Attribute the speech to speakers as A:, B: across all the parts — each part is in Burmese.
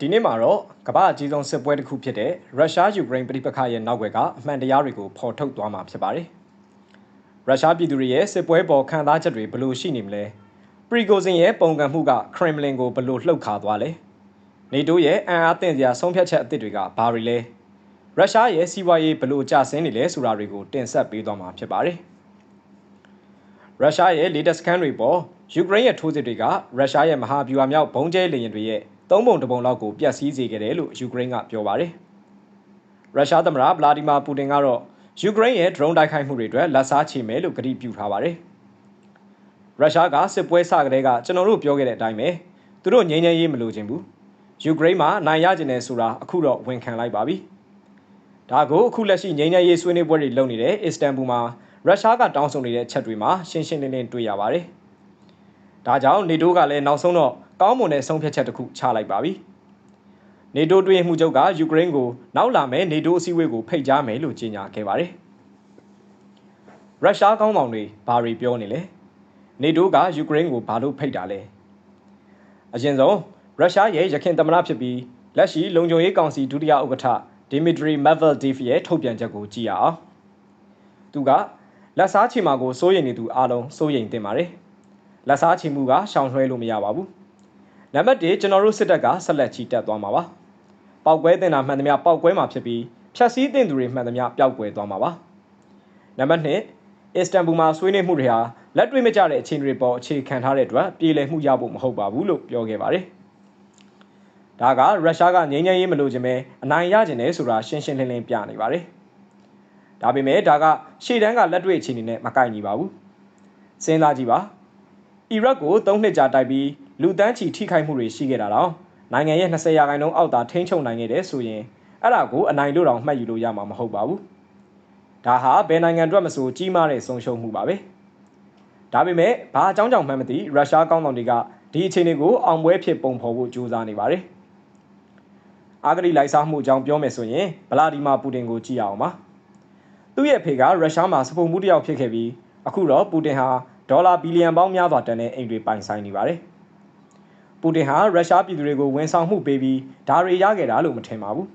A: ဒီနေ့မှာတော့ကမ္ဘာအကြီးဆုံးစစ်ပွဲတစ်ခုဖြစ်တဲ့ရုရှားယူကရိန်းပြည်ပခါရဲ့နောက်ွယ်ကအမှန်တရားတွေကိုဖော်ထုတ်သွားမှာဖြစ်ပါတယ်။ရုရှားပြည်သူတွေရဲ့စစ်ပွဲပေါ်ခံစားချက်တွေဘယ်လိုရှိနေမလဲ။ပရီဂိုဇင်ရဲ့ပုံကံမှုကခရမ်လင်ကိုဘယ်လိုလှုပ်ခါသွားလဲ။နေတိုးရဲ့အန်အားသင့်စရာဆုံးဖြတ်ချက်အသစ်တွေကဘာတွေလဲ။ရုရှားရဲ့စီးပွားရေးဘယ်လိုကျဆင်းနေလဲဆိုတာတွေကိုတင်ဆက်ပေးသွားမှာဖြစ်ပါတယ်။ရုရှားရဲ့ latest scan တွေပေါ်ယူကရိန်းရဲ့ထိုးစစ်တွေကရုရှားရဲ့မဟာဗျူဟာမြောက်ဘုံကျဲလေယာဉ်တွေရဲ့ သုံးပုံတစ်ပုံလောက်ကိုပျက်စီးစေခဲ့တယ်လို့ယူကရိန်းကပြောပါတယ်။ရုရှားသမ္မတဗလာဒီမာပူတင်ကတော့ယူကရိန်းရဲ့ drone တိုက်ခိုက်မှုတွေအတွက်လက်စားချေမယ်လို့ကတိပြုထားပါတယ်။ရုရှားကစစ်ပွဲစကတည်းကကျွန်တော်တို့ပြောခဲ့တဲ့အတိုင်းပဲသူတို့ငြိမ်းချမ်းရေးမလိုချင်ဘူး။ယူကရိန်းမှာနိုင်ရကျင်တယ်ဆိုတာအခုတော့ဝန်ခံလိုက်ပါပြီ။ဒါကိုအခုလက်ရှိငြိမ်းချမ်းရေးဆွေးနွေးပွဲတွေလုပ်နေတဲ့အစ္စတန်ဘူမှာရုရှားကတောင်းဆိုနေတဲ့ချက်တွေမှာရှင်းရှင်းလင်းလင်းတွေ့ရပါတယ်။ဒါကြောင့်နေတိုးကလည်းနောက်ဆုံးတော့ ကောင်းမွန်တဲ့ဆုံးဖြတ်ချက်တစ်ခုချလိုက်ပါပြီ။နေတိုးတွင်းမှုချုပ်ကယူကရိန်းကိုနောက်လာမယ့်နေတိုးအစည်းအဝေးကိုဖိတ်ကြားမယ်လို့ကြေညာခဲ့ပါတယ်။ရုရှားကောင်းဆောင်တွေဘာတွေပြောနေလဲ။နေတိုးကယူကရိန်းကိုဘာလို့ဖိတ်တာလဲ။အရင်ဆုံးရုရှားရဲ့ရခိုင်သမ္မတဖြစ်ပြီးလက်ရှိလုံခြုံရေးကောင်စီဒုတိယဥက္ကဋ္ဌဒီမီထရီမက်ဗယ်ဒေ့ဗ်ရဲ့ထုတ်ပြန်ချက်ကိုကြည့်ရအောင်။သူကလက်စားချီမာကိုစိုးရိမ်နေသူအလုံးစိုးရိမ်တင်ပါတယ်။လက်စားချီမှုကရှောင်လွှဲလို့မရပါဘူး။ နံပါတ်1ကျွန်တော်တို့စစ်တပ်ကဆက်လက်ချီတက်သွားမှာပါ။ပောက်ကွဲတင်တာမှန်သမျှပောက်ကွဲမှာဖြစ်ပြီးဖြတ်စည်းတင်သူတွေမှန်သမျှပျောက်ကွယ်သွားမှာပါ။နံပါတ်2အစ္စတန်ဘူမှာဆွေးနွေးမှုတွေဟာလက်တွေ့မကျတဲ့အခြေအနေတွေပေါ်အခြေခံထားတဲ့အတွက်ပြည်လည်မှုရဖို့မဟုတ်ပါဘူးလို့ပြောခဲ့ပါတယ်။ဒါကရုရှားကငြိမ်းချမ်းရေးမလိုချင်ပဲအနိုင်ရချင်တယ်ဆိုတာရှင်းရှင်းလင်းလင်းပြနေပါတယ်။ဒါပေမဲ့ဒါကရှေ့တန်းကလက်တွေ့အခြေအနေနဲ့မကိုက်ညီပါဘူး။စဉ်းစားကြည့်ပါ။အီရတ်ကို၃နှစ်ကြာတိုက်ပြီး လူတန်းချီထိခိုက်မှုတွေရှိခဲ့တာတော့နိုင်ငံရဲ့20ရာခိုင်နှုန်းအောက်သာထိန်းချုပ်နိုင်ခဲ့တယ်ဆိုရင်အဲ့ဒါကိုအနိုင်လို့တောင်မှတ်ယူလို့ရမှာမဟုတ်ပါဘူး။ဒါဟာဘယ်နိုင်ငံအတွက်မဆိုကြီးမားတဲ့ဆုံးရှုံးမှုပါပဲ။ဒါပေမဲ့ဘာအကြောင်းကြောင့်မှန်းမသိရုရှားကောင်းဆောင်တွေကဒီအခြေအနေကိုအောင်ပွဲဖြစ်ပုံဖော်ဖို့ကြိုးစားနေပါတယ်။အာဂရီလိုက်စားမှုအကြောင်းပြောမယ်ဆိုရင်ဗလာဒီမာပူတင်ကိုကြည့်ရအောင်ပါ။သူ့ရဲ့ဖေကရုရှားမှာစပုံမှုတစ်ယောက်ဖြစ်ခဲ့ပြီးအခုတော့ပူတင်ဟာဒေါ်လာဘီလီယံပေါင်းများစွာတန်တဲ့အိမ်တွေပိုင်ဆိုင်နေပါတယ်။ ပူတင်ဟာရုရှားပြည်သူတွေကိုဝန်ဆောင်မှုပေးပြီးဒါတွေရခဲ့တာလို့မထင်ပါဘူး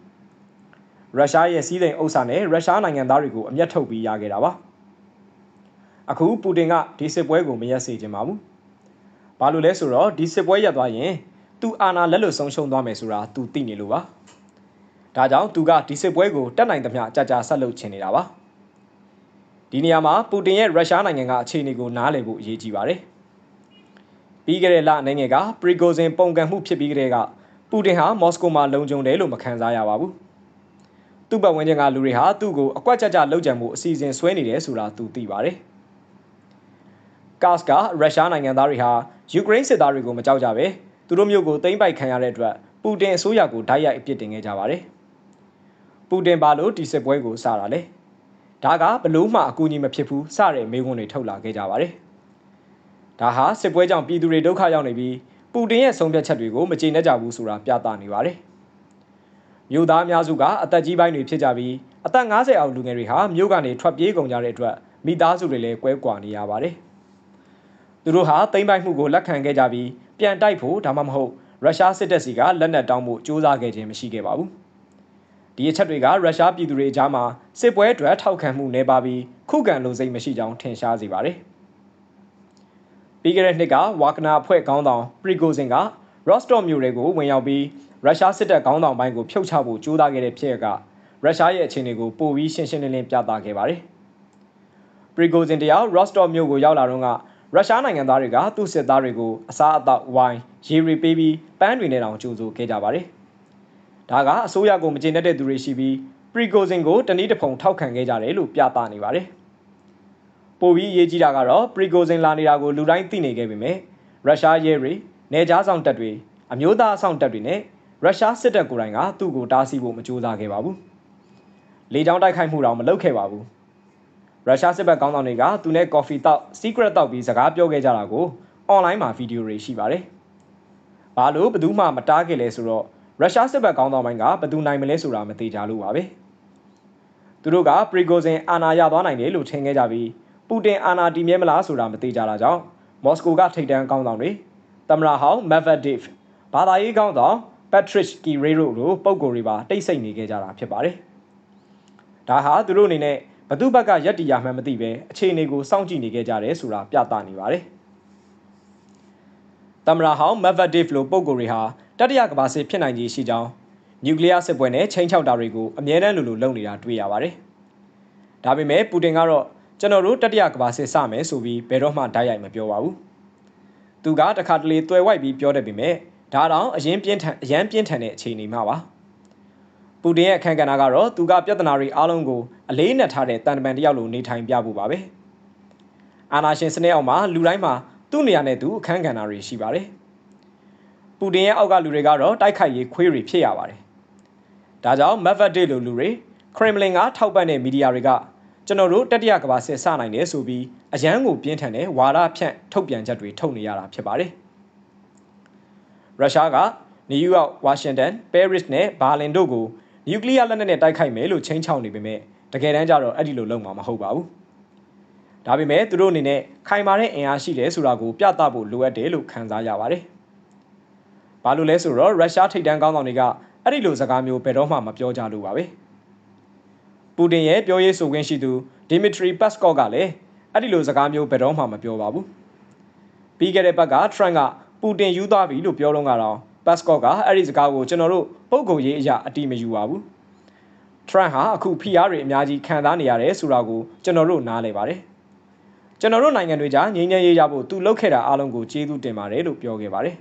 A: ရုရှားရဲ့စီးစိမ်ဥစ္စာနဲ့ရုရှားနိုင်ငံသားတွေကိုအမျက်ထုတ်ပြီးရခဲ့တာပါအခုပူတင်ကဒီစစ်ပွဲကိုမရက်စေချင်ပါဘူးဘာလို့လဲဆိုတော့ဒီစစ်ပွဲရပ်သွားရင်သူအာဏာလက်လွတ်ဆုံးရှုံးသွားမယ်ဆိုတာသူသိနေလို့ပါဒါကြောင့်သူကဒီစစ်ပွဲကိုတက်နိုင်သမျှကြာကြာဆက်လုပ်ချင်နေတာပါဒီနေရာမှာပူတင်ရဲ့ရုရှားနိုင်ငံကအခြေအနေကိုနားလည်ဖို့အရေးကြီးပါတယ် ပြီးခဲ့တဲ့လအနေငယ်ကပရီဂိုဇင်ပုံကံမှုဖြစ်ပြီးကတည်းကပူတင်ဟာမော်စကိုမှာလုံခြုံတယ်လို့မခံစားရပါဘူး။သူ့ပတ်ဝန်းကျင်ကလူတွေဟာသူ့ကိုအကွက်ကြကြလှုပ်ကြံမှုအစီအစဉ်ဆွဲနေတယ်ဆိုတာသူသိပါတယ်။ကာ့စ်ကရုရှားနိုင်ငံသားတွေဟာယူကရိန်းစစ်သားတွေကိုမကြောက်ကြပဲသူတို့မျိုးကိုသိမ်းပိုက်ခံရတဲ့အတွက်ပူတင်အစိုးရကိုဓာတ်ရိုက်အပြစ်တင်ခဲ့ကြပါတယ်။ပူတင်ဘာလို့ဒီစစ်ပွဲကိုစတာလဲ။ဒါကဘလို့မှအကူအညီမဖြစ်ဘူးစတဲ့မေးခွန်းတွေထုတ်လာခဲ့ကြပါတယ်။ ဒါဟာစစ်ပွဲကြောင့်ပြည်သူတွေဒုက္ခရောက်နေပြီးပူတင်ရဲ့ဆုံးဖြတ်ချက်တွေကိုမကျေနပ်ကြဘူးဆိုတာပြသနေပါတယ်။မြို့သားအများစုကအသက်ကြီးပိုင်းတွေဖြစ်ကြပြီးအသက်50အောက်လူငယ်တွေဟာမြို့ကနေထွက်ပြေးကုန်ကြတဲ့အတွက်မိသားစုတွေလည်းကွဲကွာနေရပါတယ်။သူတို့ဟာတိမ့်ပိုက်မှုကိုလက်ခံခဲ့ကြပြီးပြန်တိုက်ဖို့ဒါမှမဟုတ်ရုရှားစစ်တပ်စီကလက်နက်တောင်းဖို့ကြိုးစားခဲ့ခြင်းမရှိခဲ့ပါဘူး။ဒီအချက်တွေကရုရှားပြည်သူတွေအကြားမှာစစ်ပွဲအတွက်ထောက်ခံမှုနေပါပြီးခုခံလုံစိတ်မရှိကြောင်းထင်ရှားစေပါတယ်။ ပြီးခဲ့တဲ့နှစ်ကဝါကနာအဖွဲ့ခေါင်းဆောင်ပရီဂိုဇင်ကရော့စတော့မြို့တွေကိုဝင်ရောက်ပြီးရုရှားစစ်တပ်ခေါင်းဆောင်ပိုင်းကိုဖျုတ်ချဖို့ကြိုးစားခဲ့တဲ့ဖြစ်ရကရုရှားရဲ့အခြေအနေကိုပိုပြီးရှင်းရှင်းလင်းလင်းပြသခဲ့ပါတယ်။ပရီဂိုဇင်တယောက်ရော့စတော့မြို့ကိုရောက်လာတော့ကရုရှားနိုင်ငံသားတွေကသူ့စစ်သားတွေကိုအစားအသောက်ဝိုင်းရေရီပေးပြီးပန်းတွေနဲ့တောင်ကြိုးဆိုခဲ့ကြပါတယ်။ဒါကအစိုးရကိုမကျေနပ်တဲ့သူတွေရှိပြီးပရီဂိုဇင်ကိုတနည်းတစ်ဖုံထောက်ခံခဲ့ကြတယ်လို့ပြသနေပါတယ်။ ပိုပြီးအရေးကြီးတာကတော့ပရီဂိုဇင်လာနေတာကိုလူတိုင်းသိနေခဲ့ပေမဲ့ရုရှားရဲတွေနေကြားဆောင်တပ်တွေအမျိုးသားဆောင်တပ်တွေနဲ့ရုရှားစစ်တပ်ကိုယ်တိုင်ကသူ့ကိုတားဆီးဖို့မကြိုးစားခဲ့ပါဘူး။လေကြောင်းတိုက်ခိုက်မှုတော့မလုပ်ခဲ့ပါဘူး။ရုရှားစစ်ဘက်ကောင်းဆောင်တွေကသူနဲ့ကော်ဖီတောက် secret တောက်ပြီးစကားပြောခဲ့ကြတာကို online မှာဗီဒီယိုတွေရှိပါတယ်။ဘာလို့ဘယ်သူမှမတားခဲ့လဲဆိုတော့ရုရှားစစ်ဘက်ကောင်းဆောင်ပိုင်းကဘယ်သူနိုင်မလဲဆိုတာမသိကြလို့ပါပဲ။သူတို့ကပရီဂိုဇင်အာဏာရသွားနိုင်တယ်လို့ထင်ခဲ့ကြပြီး ပူတင်အာဏာတည်မြဲမလားဆိုတာမသိကြတာကြောင့်မော်စကိုကထိပ်တန်းကောင်းဆောင်တွေသမ္မတဟောင်းမက်ဗက်ဒစ်ဘာသာရေးကောင်းဆောင် Patrick Guerrero တို့ပုံကိုယ်တွေပါတိတ်ဆိတ်နေခဲ့ကြတာဖြစ်ပါတယ်။ဒါဟာသူတို့အနေနဲ့ဘသူဘက်ကရက်တီရမှန်းမသိပဲအခြေအနေကိုစောင့်ကြည့်နေခဲ့ကြတယ်ဆိုတာပြသနေပါတယ်။တမရာဟောင်း Medvedev လိုပုံကိုယ်တွေဟာတတိယကမ္ဘာစစ်ဖြစ်နိုင်ခြေရှိကြောင်းနျူကလ িয়ার စစ်ပွဲနဲ့ချိန်ချောက်တာတွေကိုအမြဲတမ်းလိုလိုလုပ်နေတာတွေ့ရပါတယ်။ဒါပေမဲ့ပူတင်ကတော့ ကျွန်တော်တို့တတိယကမ္ဘာစစ်စမယ်ဆိုပြီးဘယ်တော့မှဓာတ်ရိုက်မပြောပါဘူး။သူကတခါတလေတွယ်ဝိုက်ပြီးပြောတတ်ပေမဲ့ဒါတောင်အရင်ပြင်းထန်အရန်ပြင်းထန်တဲ့အခြေအနေမှာပါပူတင်ရဲ့အခမ်းကဏ္ဍကတော့သူကပြဿနာတွေအားလုံးကိုအလေးနက်ထားတဲ့တန်တမန်တယောက်လိုနေထိုင်ပြဖို့ပါပဲအာနာရှင်စနစ်အောက်မှာလူတိုင်းမှာသူ့နေရာနဲ့သူအခမ်းကဏ္ဍတွေရှိပါတယ်ပူတင်ရဲ့အောက်ကလူတွေကတော့တိုက်ခိုက်ရေးခွေးတွေဖြစ်ရပါတယ်ဒါကြောင့် Medvedev လိုလူတွေခရမ်လင်ကထောက်ပံ့တဲ့မီဒီယာတွေက ကျွန်တော်တို့တတိယကမ္ဘာစစ်စနိုင်တယ်ဆိုပြီးအရန်ကိုပြင်းထန်တဲ့ဝါဒဖြန့်ထုတ်ပြန်ချက်တွေထုတ်နေရတာဖြစ်ပါတယ်ရုရှားကနယူးယောက်ဝါရှင်တန်ပဲရစ်နဲ့ဘာလင်တို့ကိုနျူကလ িয়ার လက်နက်နဲ့တိုက်ခိုက်မယ်လို့ချိန်ချောက်နေပေမဲ့တကယ်တမ်းကျတော့အဲ့ဒီလိုလုပ်မှာမဟုတ်ပါဘူး။ဒါပေမဲ့သူတို့အနေနဲ့ခိုင်မာတဲ့အင်အားရှိတယ်ဆိုတာကိုပြသဖို့လိုအပ်တယ်လို့ခံစားရပါတယ်။ဘာလို့လဲဆိုတော့ရုရှားထိပ်တန်းကောင်းဆောင်တွေကအဲ့ဒီလိုစကားမျိုးဘယ်တော့မှမပြောကြလို့ပါပဲ။ ပူတင်ရဲ့ပြောရေးဆိုခွင့်ရှိသူဒီမီထရီပတ်စကော့ကလည်းအဲ့ဒီလိုစကားမျိုးဘယ်တော့မှမပြောပါဘူး။ပြီးခဲ့တဲ့ဘက်ကထရန့်ကပူတင်ယူသွားပြီလို့ပြောတော့ကတော့ပတ်စကော့ကအဲ့ဒီစကားကိုကျွန်တော်တို့ပုံကိုရေးအရာအတိမယူပါဘူးထရန့်ဟာအခုဖိအားတွေအများကြီးခံစားနေရတယ်ဆိုတာကိုကျွန်တော်တို့နားလည်ပါတယ်ကျွန်တော်တို့နိုင်ငံတွေကြားငြိမ်းချမ်းရေးရဖို့သူလုပ်ခဲ့တာအားလုံးကိုကျေးဇူးတင်ပါတယ်လို့ပြောခဲ့ပါတယ်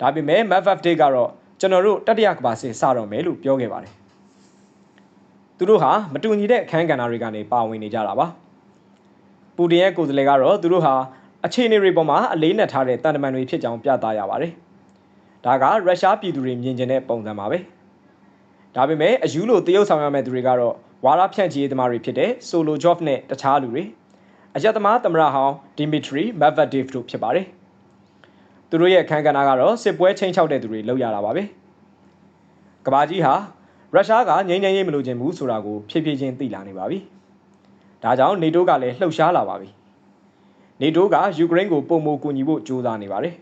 A: ဒါပေမဲ့ MFF Day ကတော့ကျွန်တော်တို့တတိယကမ္ဘာစစ်စတော့မယ်လို့ပြောခဲ့ပါတယ် သူတို့ဟာမတူညီတဲ့အခန်းကဏ္ဍတွေကနေပါဝင်နေကြတာပါပူတင်ရဲ့ကိုယ်စားလှယ်ကတော့သူတို့ဟာအခြေအနေတွေပေါ်မှာအလေးနက်ထားတဲ့တန်တမန်တွေဖြစ်ကြောင်းပြသရပါတယ်။ဒါကရုရှားပြည်သူတွေမြင်ကျင်တဲ့ပုံစံပါပဲ။ဒါပေမဲ့အယူလိုတရုတ်ဆောင်ရမယ့်သူတွေကတော့ဝါရဖြန့်ချီရေးသမားတွေဖြစ်တဲ့ဆိုလိုဂျော့ဖ်နဲ့တခြားလူတွေအရက်သမားသမရဟောင်းဒီမီထရီမက်ဗက်ဒေ့ဗ်တို့ဖြစ်ပါတယ်။သူတို့ရဲ့အခမ်းကဏ္ဍကတော့စစ်ပွဲချင်းချောက်တဲ့သူတွေလောက်ရတာပါပဲ။ကဘာကြီးဟာ ရုရှားကငြိမ်းချမ်းရေးမလိုချင်ဘူးဆိုတာကိုဖြည်းဖြည်းချင်းသိလာနေပါပြီ။ဒါကြောင့်နေတိုးကလည်းလှုပ်ရှားလာပါပြီနေတိုးကယူကရိန်းကိုပုံမိုကူညီဖို့ကြိုးစားနေပါတယ်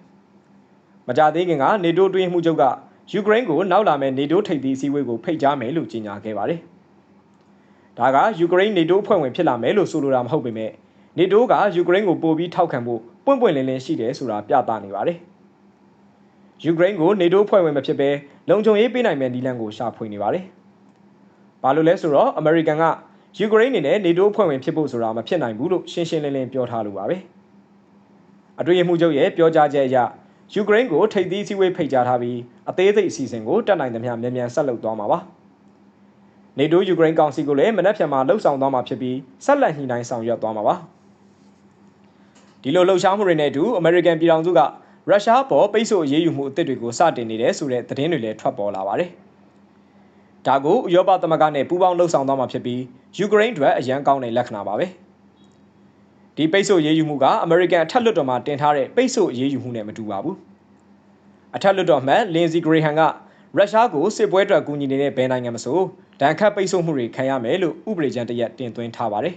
A: ။မကြသေးခင်ကနေတိုးတွင်းမှုချုပ်ကယူကရိန်းကိုနောက်လာမဲ့နေတိုးထိပ်သီးအစည်းအဝေးကိုဖိတ်ကြားမယ်လို့ကြေညာခဲ့ပါတယ်။ဒါကယူကရိန်းနေတိုးဖွဲ့ဝင်ဖြစ်လာမယ်လို့ဆိုလိုတာမဟုတ်ပေမဲ့နေတိုးကယူကရိန်းကိုပို့ပြီးထောက်ခံဖို့ပွင့်ပွင့်လင်းလင်းရှိတယ်ဆိုတာပြသနေပါတယ်။ ယူကရိန်းကိုနေတိုးဖွဲ့ဝင်မဖြစ်ဘဲလုံခြုံရေးပေးနိုင်မဲ့နည်းလမ်းကိုရှာဖွေနေပါတယ်။ဘာလို့လဲဆိုတော့အမေရိကန်ကယူကရိန်းအနေနဲ့နေတိုးဖွဲ့ဝင်ဖြစ်ဖို့ဆိုတာမဖြစ်နိုင်ဘူးလို့ရှင်းရှင်းလင်းလင်းပြောထားလို့ပါပဲအတွေ့အမှုချုပ်ရဲ့ပြောကြားချက်အရယူကရိန်းကိုထိပ်သီးစည်းဝေးဖိတ်ကြားထားပြီးအသေးစိတ်အစီအစဉ်ကိုတက်နိုင်သမျှမြန်မြန်ဆက်လုပ်သွားမှာပါနေတိုးယူကရိန်းကောင်စီကိုလည်းမနက်ဖြန်မှာလှုပ်ဆောင်သွားမှာဖြစ်ပြီးဆက်လက်ညှိနှိုင်းဆောင်ရွက်သွားမှာပါဒီလိုလှုပ်ရှားမှုတွေနဲ့အတူအမေရိကန်ပြည်ထောင်စုက ရုရှားပေါ်ပိတ်ဆို့အရေးယူမှုအသစ်တွေကိုစတင်နေတယ်ဆိုတဲ့သတင်းတွေလည်းထွက်ပေါ်လာပါတယ်။ဒါကိုဥရောပသမဂ္ဂနဲ့ပူးပေါင်းလှုပ်ဆောင်သွားမှာဖြစ်ပြီးယူကရိန်းအတွက်အရန်ကောင်းတဲ့လက္ခဏာပါပဲဒီပိတ်ဆို့ရေးယူမှုကအမေရိကန်အထက်လွှတ်တော်မှာတင်ထားတဲ့ပိတ်ဆို့ရေးယူမှုနဲ့မတူပါဘူးအထက်လွှတ်တော်မှလင်ဇီဂရေဟန်ကရုရှားကိုစစ်ပွဲအတွက်ကူညီနေတဲ့ဘယ်နိုင်ငံမဆိုဒဏ်ခတ်ပိတ်ဆို့မှုတွေခံရမယ်လို့ဥပဒေကြမ်းတရက်တင်သွင်းထားပါတယ်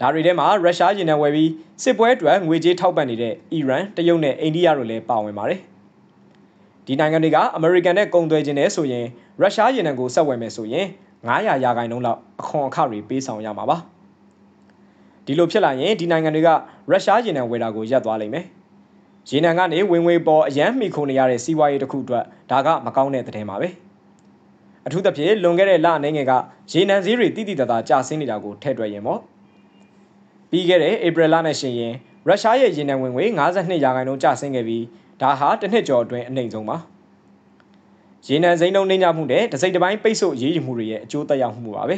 A: ဒါတွေထဲမှာရုရှားရင်နံဝယ်ပြီးစစ်ပွဲအတွက်ငွေကြေးထောက်ပံ့နေတဲ့အီရန်တရုတ်နဲ့အိန္ဒိယတို့လည်းပါဝင်ပါတယ်ဒီနိုင်ငံတွေကအမေရိကန်နဲ့ကုန်သွယ်ခြင်းနဲ့ဆိုရင်ရုရှားရေနံကိုဆက်ဝယ်မယ်ဆိုရင်900ရာခိုင်နှုန်းလောက်အခွန်အခတွေပေးဆောင်ရမှာပါဒီလိုဖြစ်လာရင်ဒီနိုင်ငံတွေကရုရှားရေနံဝယ်တာကိုရပ်သွားလိမ့်မယ်ရေနံကနေဝင်ငွေပေါ်အရန်မှီခိုနေရတဲ့စီးပွားရေးတစ်ခုအတွက်ဒါကမကောင်းတဲ့သတင်းပါပဲအထူးသဖြင့်လွန်ခဲ့တဲ့လအနေငယ်ကရေနံဈေးတွေတိတိတသားကျဆင်းနေတာကိုထည့်တွက်ရင်ပေါ့ ပြီးခဲ့တဲ့ဧပြီလနဲ့ရှင်ရင်ရုရှားရဲ့ရေနံဝင်ငွေ52ရာခိုင်နှုန်းကျဆင်းခဲ့ပြီးဒါဟာတစ်နှစ်ကျော်အတွင်းအနှိမ်ဆုံးပါရေနံစိမ်းနှုန်းနှိမ့်ညမှုတဲ့တစိမ့်တစ်ပိုင်းပိတ်ဆို့ရေးယူမှုတွေရဲ့အကျိုးသက်ရောက်မှုပါပဲ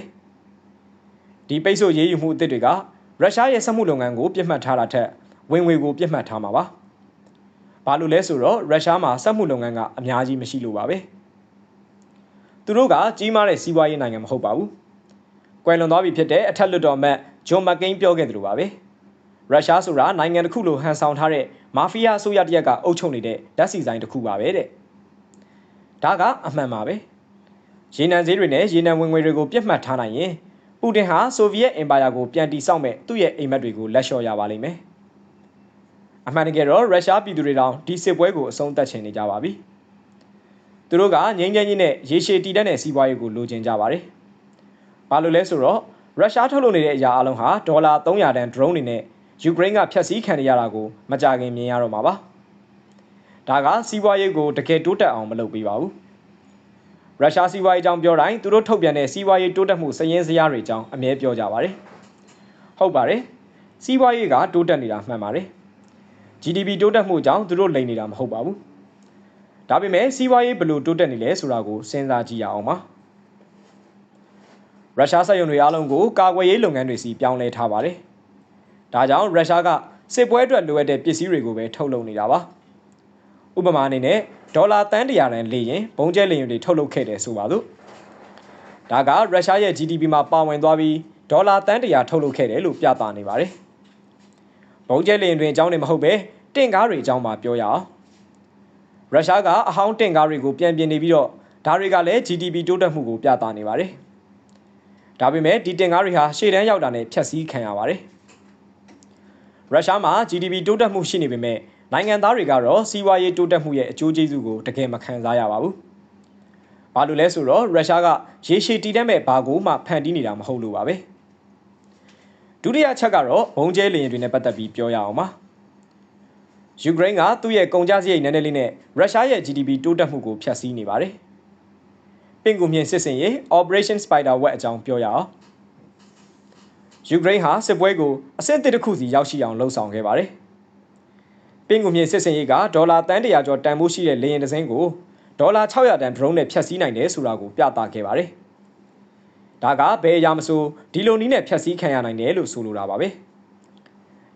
A: ဒီပိတ်ဆို့ရေးယူမှုအသစ်တွေကရုရှားရဲ့စက်မှုလုပ်ငန်းကိုပြစ်မှတ်ထားတာထက်ဝင်ငွေကိုပြစ်မှတ်ထားမှာပါဘာလို့လဲဆိုတော့ရုရှားမှာစက်မှုလုပ်ငန်းကအများကြီးမရှိလို့ပါပဲသူတို့ကကြီးမားတဲ့စီးပွားရေးနိုင်ငံမဟုတ်ပါဘူးကွယ်လွန်သွားပြီဖြစ်တဲ့အထက်လွှတ်တော်အမတ် ဂျွန်မကိန်းပြောခဲ့တယ်လို့ပါပဲရုရှားဆိုတာနိုင်ငံတစ်ခုလိုဟန်ဆောင်ထားတဲ့မာဖီးယားအစိုးရတရက်ကအုပ်ချုပ်နေတဲ့ဓာတ်ဆီဆိုင်တစ်ခုပါပဲတဲ့ဒါကအမှန်ပါပဲရေနံဈေးတွေနဲ့ရေနံဝင်ငွေတွေကိုပြတ်မှတ်ထားနိုင်ရင်ပူတင်ဟာဆိုဗီယက်အင်ပါယာကိုပြန်တီဆောက်မဲ့သူ့ရဲ့အိမ်မက်တွေကိုလက်လျှော့ရပါလိမ့်မယ်အမှန်တကယ်တော့ရုရှားပြည်သူတွေတောင်ဒီစစ်ပွဲကိုအဆုံးသတ်ချင်နေကြပါပြီသူတို့ကငြိမ်းချမ်းရေးနဲ့ရေရှည်တည်တဲ့စီးပွားရေးကိုလိုချင်ကြပါတယ်။ဘာလို့လဲဆိုတော့ ရုရှားထုတ်လုပ်နေတဲ့အရာအလုံးဟာဒေါ်လာ300တန် drone တွေနဲ့ယူကရိန်းကဖျက်ဆီးခံရတာကိုမကြခင်မြင်ရတော့မှာပါ။ဒါကစီးပွားရေးကိုတကယ်တိုးတက်အောင်မလုပ်ပေးပါဘူး။ရုရှားစီးပွားရေးအကြောင်းပြောတိုင်းသူတို့ထုတ်ပြန်တဲ့စီးပွားရေးတိုးတက်မှုစည်ရင်းစရာတွေအကြောင်းအမြဲပြောကြပါတယ်။ဟုတ်ပါတယ်။စီးပွားရေးကတိုးတက်နေတာမှန်ပါတယ်။ GDP တိုးတက်မှုအကြောင်းသူတို့လိမ်နေတာမဟုတ်ပါဘူး။ဒါပေမဲ့စီးပွားရေးဘယ်လိုတိုးတက်နေလဲဆိုတာကိုစဉ်းစားကြည့်ရအောင်ပါ။ ရုရှားစက်ရုံတွေအားလုံးကိုကာကွယ်ရေးလုပ်ငန်းတွေစီပြောင်းလဲထားပါတယ်။ဒါကြောင့်ရုရှားကစစ်ပွဲအတွက်လိုအပ်တဲ့ပစ္စည်းတွေကိုပဲထုတ်လုပ်နေတာပါ။ဥပမာအနေနဲ့ဒေါ်လာတန်းတရာတန်လေရင်ဘုံကျဲလေရင်တွေထုတ်လုပ်ခဲ့တယ်ဆိုပါစို့။ဒါကရုရှားရဲ့ GDP မှာပါဝင်သွားပြီးဒေါ်လာတန်းတရာထုတ်လုပ်ခဲ့တယ်လို့ပြသနေပါတယ်။ဘုံကျဲလေရင်တွေအကြောင်းတွေမဟုတ်ပဲတင့်ကားတွေအကြောင်းမှပြောရအောင်။ရုရှားကအဟောင်းတင့်ကားတွေကိုပြန်ပြင်နေပြီးတော့ဒါတွေကလည်း GDP တိုးတက်မှုကိုပြသနေပါတယ်။ ဒါပေမဲ့ဒီတင်ကားတွေဟာရှေ့တန်းရောက်တာနဲ့ဖျက်ဆီးခံရပါတယ်ရုရှားမှာ GDP တိုးတက်မှုရှိနေပေမဲ့နိုင်ငံသားတွေကတော့စီးပွားရေးတိုးတက်မှုရဲ့အကျိုးကျေးဇူးကိုတကယ်မခံစားရပါဘူး။ဘာလို့လဲဆိုတော့ရုရှားကရေရှည်တည်တတ်မဲ့ဘာကိုမှဖန်တီးနေတာမဟုတ်လို့ပါပဲ။ဒုတိယချက်ကတော့ဘုံကျဲလေရင်တွေနဲ့ပတ်သက်ပြီးပြောရအောင်ပါ။ယူကရိန်းကသူ့ရဲ့ကုန်ကျစရိတ်နည်းနည်းလေးနဲ့ရုရှားရဲ့ GDP တိုးတက်မှုကိုဖျက်ဆီးနေပါတယ်။ ပင်ကူမြင့်စစ်စင်ရေး Operation Spider Web အကြောင်းပြောရအောင်ယူကရိန်းဟာစစ်ပွဲကိုအဆင့်တစ်တစ်ခုစီရောက်ရှိအောင်လှုံ့ဆော်ခဲ့ပါတယ်ပင်ကူမြင့်စစ်စင်ရေးကဒေါ်လာတန်းတရာကျော်တန်ဖိုးရှိတဲ့လေယာဉ်တစ်စင်းကိုဒေါ်လာ600တန် drone နဲ့ဖျက်ဆီးနိုင်တယ်ဆိုတာကိုပြသခဲ့ပါတယ်ဒါကဘယ်အရာမဆိုဒီလိုနည်းနဲ့ဖျက်ဆီးခံရနိုင်တယ်လို့ဆိုလိုတာပါပဲ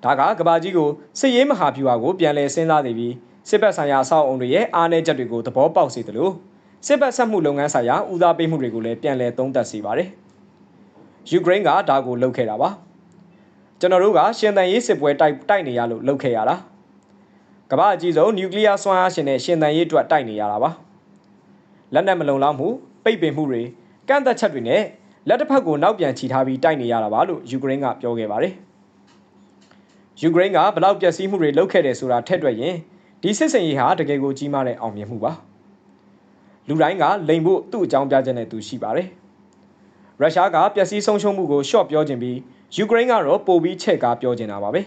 A: ဒါကကဘာကြီးကိုစစ်ရေးမဟာဗျူဟာကိုပြန်လည်စဉ်းစားနေပြီးစစ်ဘက်ဆိုင်ရာအဆောက်အုံတွေရဲ့အားနည်းချက်တွေကိုသဘောပေါက်စေသလို စစ်ပတ်ဆက်မှုလုပ်ငန်းဆိုင်ရာဦးစားပေးမှုတွေကိုလည်းပြန်လည်သုံးသပ်စေပါတယ်။ယူကရိန်းကဒါကိုလုပ်ခဲ့တာပါ။ကျွန်တော်တို့ကရှင်သန်ရေးစစ်ပွဲတိုက်တိုက်နေရလို့လုပ်ခဲ့ရတာ။ကမ္ဘာအကြီးဆုံးနျူကလ িয়ার စွမ်းအားရှင်တဲ့ရှင်သန်ရေးအတွက်တိုက်နေရတာပါ။လက်နက်မလုံလောက်မှုပိတ်ပင်မှုတွေကန့်သက်ချက်တွေနဲ့လက်တစ်ဖက်ကိုနောက်ပြန်ချီထားပြီးတိုက်နေရတာပါလို့ယူကရိန်းကပြောခဲ့ပါတယ်။ယူကရိန်းကဘလောက်ပျက်စီးမှုတွေလုပ်ခဲ့တယ်ဆိုတာထက်တွက်ရင်ဒီစစ်စင်ရေးဟာတကယ်ကိုကြီးမားတဲ့အောင်မြင်မှုပါ။ လူတိုင်းကလိမ်ဖို့သူ့အကြောင်းပြချက်နဲ့သူရှိပါတယ်။ရုရှားကပျက်စီးဆုံးရှုံးမှုကိုရှော့ပြောခြင်းပြီးယူကရိန်းကတော့ပိုပြီးချဲ့ကားပြောခြင်းတာပါပဲ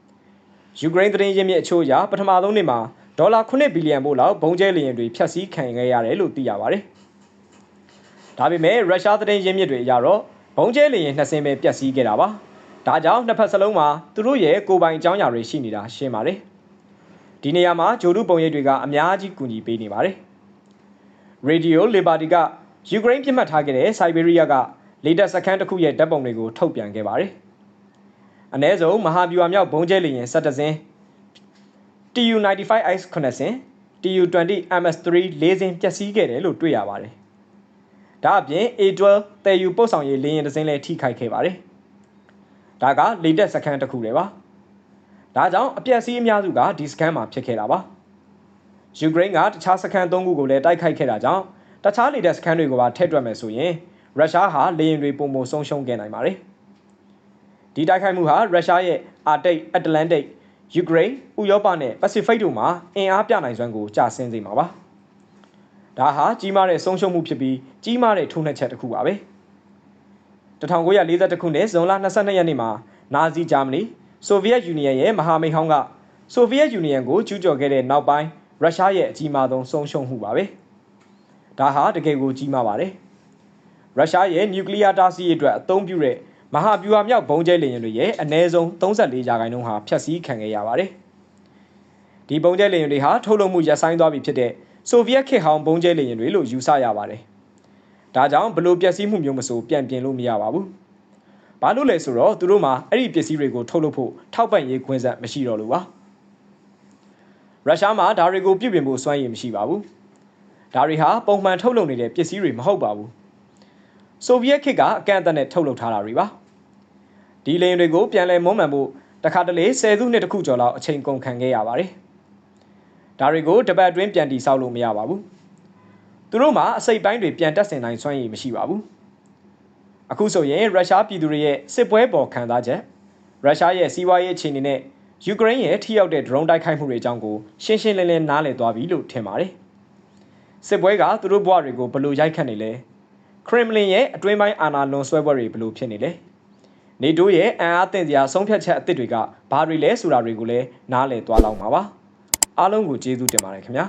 A: ။ယူကရိန်းသတင်းရင်းမြစ်အချို့အရပထမဆုံးနေ့မှာဒေါ်လာ9ဘီလီယံပို့လောက်ဘုံကျဲလျင်တွေဖျက်ဆီးခံခဲ့ရတယ်လို့သိရပါတယ်။ဒါပေမဲ့ရုရှားသတင်းရင်းမြစ်တွေအရတော့ဘုံကျဲလျင်နှစ်စင်းပဲပျက်စီးခဲ့တာပါ။ဒါကြောင့်နှစ်ဖက်စလုံးမှာသူတို့ရဲ့ကိုပိုင်အကြောင်းအရာတွေရှိနေတာရှင်းပါတယ်။ဒီနေရာမှာဂျိုဒုပုံရိပ်တွေကအများကြီးကူညီပေးနေပါတယ်။ Radio Liberty ကယူကရိန်းပြစ်မှတ်ထားခဲ့တဲ့ဆိုက်ဘေးရီးယားကလေတပ်စခန်းတစ်ခုရဲ့ဓာတ်ပုံတွေကိုထုတ်ပြန်ခဲ့ပါတယ်။အ ਨੇ ဆုံးမဟာဗျူဟာမြောက်ဘုံကျဲလေရင်17စင်း TU95X 9စင်း TU20 MS3 ၄စင်းပျက်စီးခဲ့တယ်လို့တွေ့ရပါတယ်။ဒါအပြင် A12 တည်ယူပို့ဆောင်ရေးလေရင်တစ်စင်းလည်းထိခိုက်ခဲ့ပါတယ်။ဒါကလေတပ်စခန်းတစ်ခုလေပါ။ဒါကြောင့်အပျက်စီးအများစုကဒီစခန်းမှာဖြစ်ခဲ့တာပါ။ ယူကရိန်းကတခြားစခန်း၃ခုကိုလည်းတိုက်ခိုက်ခဲ့တာကြောင့်တခြားလေတပ်စခန်းတွေကိုပါထည့်တွက်မယ်ဆိုရင်ရုရှားဟာလေယာဉ်တွေပုံမဆုံးရှုံးခဲ့နိုင်ပါတယ်။ဒီတိုက်ခိုက်မှုဟာရုရှားရဲ့အာတိတ်အတ္တလန်တိတ်ယူကရိန်းဥရောပနဲ့ပစိဖိတ်တို့မှာအင်အားပြနိုင်စွမ်းကိုကျဆင်းစေမှာပါ။ဒါဟာကြီးမားတဲ့ဆုံးရှုံးမှုဖြစ်ပြီးကြီးမားတဲ့ထိုးနှက်ချက်တစ်ခုပါပဲ။1942ခုနှစ်ဇွန်လ22ရက်နေ့မှာနာဇီဂျာမနီဆိုဗီယက်ယူနီယံရဲ့မဟာမိတ်ဟောင်းကဆိုဗီယက်ယူနီယံကိုကျူးကျော်ခဲ့တဲ့နောက်ပိုင်း ရုရှားရဲ့အကြီးမားဆုံးဆုံးရှုံးမှုပါပဲဒါဟာတကယ်ကိုကြီးမားပါတယ်ရုရှားရဲ့နျူကလ িয়ার တားဆီးရေးအတွက်အသုံးပြုတဲ့မဟာဗျူဟာမြောက်ဘုံကျဲလေယာဉ်တွေရဲ့အနည်းဆုံး34ရာခိုင်နှုန်းဟာဖျက်ဆီးခံခဲ့ရပါတယ်ဒီဘုံကျဲလေယာဉ်တွေဟာထုတ်လုပ်မှုရပ်ဆိုင်းသွားပြီဖြစ်တဲ့ဆိုဗီယက်ခေတ်ဟောင်းဘုံကျဲလေယာဉ်တွေလို့ယူဆရပါတယ်ဒါကြောင့်ဘလို့ပျက်စီးမှုမျိုးမဆိုပြန်ပြင်လို့မရပါဘူးဘာလို့လဲဆိုတော့သူတို့မှာအဲ့ဒီပစ္စည်းတွေကိုထုတ်လုပ်ဖို့ထောက်ပံ့ရေးခွင့်ဆက်မရှိတော့လို့ပါ ရုရှားမှာဒါတွေကိုပြုပြင်ဖို့စွမ်းရည်မရှိပါဘူးဒါတွေဟာပုံမှန်ထုတ်လုပ်နေတဲ့ပစ္စည်းတွေမဟုတ်ပါဘူးဆိုဗီယက်ခေတ်ကအကန့်အသတ်နဲ့ထုတ်လုပ်ထားတာတွေပါဒီလေယာဉ်တွေကိုပြန်လည်မွမ်းမံဖို့တခါတလေဆယ်စုနှစ်တခုကျော်လောက်အချိန်ကုန်ခံခဲ့ရပါတယ်ဒါတွေကိုတပတ်အတွင်းပြန်တည်ဆောက်လို့မရပါဘူးသူတို့မှာအစိတ်ပိုင်းတွေပြန်တက်ဆင်နိုင်စွမ်းရည်မရှိပါဘူးအခုဆိုရင်ရုရှားပြည်သူတွေရဲ့စစ်ပွဲပေါ်ခံစားချက်ရုရှားရဲ့စီးပွားရေးအခြေအနေနဲ့ ယူကရိန်းရဲ့ထိရောက်တဲ့ drone တိုက်ခိုက်မှုတွေအကြောင်းကိုရှင်းရှင်းလင်းလင်းနားလည်သွားပြီလို့ထင်ပါတယ်စစ်ပွဲကသူတို့ဘဝတွေကိုဘယ်လိုရိုက်ခတ်နေလဲခရမ်မလင်ရဲ့အတွင်းပိုင်းအာဏာလွန်ဆွဲပွဲတွေဘယ်လိုဖြစ်နေလဲနေတိုးရဲ့အန်အားသင့်စရာဆုံးဖြတ်ချက်အသစ်တွေကဘာတွေလဲဆိုတာတွေကိုလည်းနားလည်သွားလောက်မှာပါအားလုံးကိုကျေးဇူးတင်ပါတယ်ခင်ဗျာ